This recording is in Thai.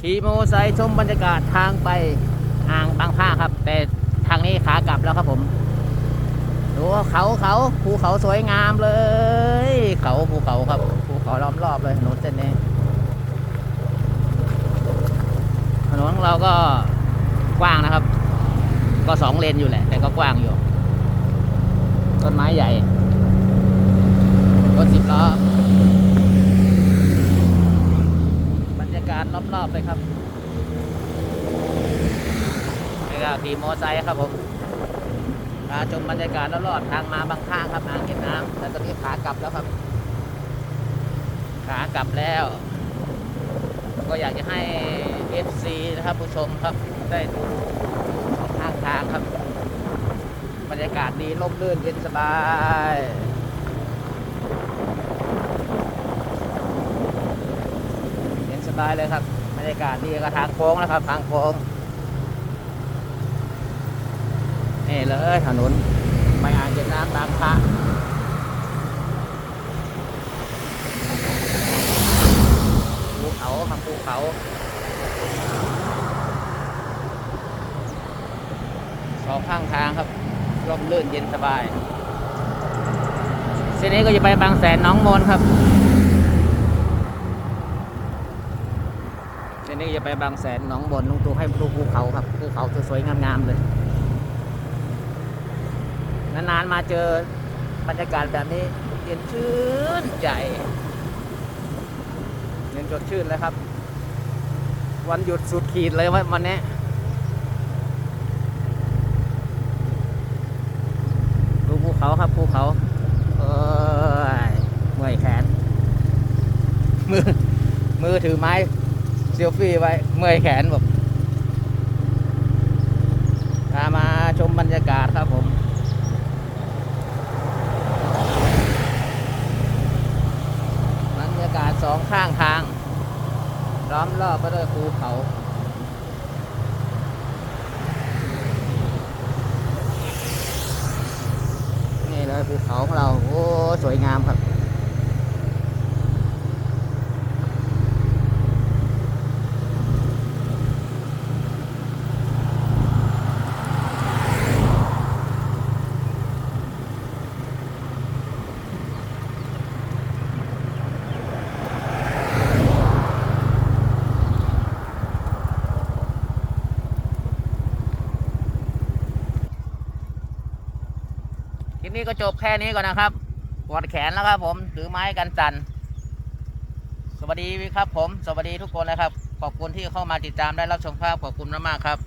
ขี่มอเตอร์ไซค์ชมบรรยากาศทางไปอ่างบางผ้าครับ แต่ทางนี้ขากลับแล้วครับผมดูเขาเขาภูเขาสวยงามเลย เขาภูเขาครับภูเขาล้อมรอบเลยถนนเส้นนี้ถนนของเราก็กว้างนะครับ ก็สองเลนอยู่แหละ แต่ก็กว้างอยู่ ต้นไม้ใหญ่รถสิบล้อบรรยากาศรอบๆเลยครับนี่ก็ขี่มอไซค์ครับผมพาชมบรรยากาศรอบๆทางมาบางข้างครับอ่างเก็บน้ำแต่ตอนนี้ขากลับแล้วครับ ขากลับแล้ว ก็อยากจะให้ FC นะครับผู้ชมครับได้ดูสองข้างทางครับ บรรยากาศดีร่มรื่นเย็นสบาย เย็นส บายเลยครับบรรยากาศดีก็ทางโค้งนะครับ ทางโค้งนี่เลยถนนไปอ่างเก็บน้ำบางพระภูเขาครับภูเขาสองข้างทางครับร่มรื่นเย็นสบายเส้นนี้ก็จะไปบางแสนน้องมนครับ เส้ นนี้จะไปบางแสนหนองบนลุงตูให้ดูภูเขาครับภูเขาสวยๆงามๆเลย นานๆมาเจอบรรยากาศแบบนี้เย็นชื่นใจเย็นสดชื่นเลยครับ วันหยุดสุดขีดเลยวันนี้ดูภูเขาครับภูเขาเอ้ยเมื่อยแขนมือมือถือไม้ เซลฟี่ไว้เมื่อยแขนบอกพามาชมบรรยากาศครับผมบรรยากาศสองข้างทาง ล้อมรอบไปด้วยภูเขานี่เลยภูเขาของเรา โอ้ สวยงามครับ คลิปนี้ก็จบแค่นี้ก่อนนะครับปวดแขนแล้วครับผมถือไม้กันสั่นสวัสดีครับผม สวัสดีทุกคนนะครับ ขอบคุณที่เข้ามาติดตามได้รับชมภาพขอบคุณมากๆครับ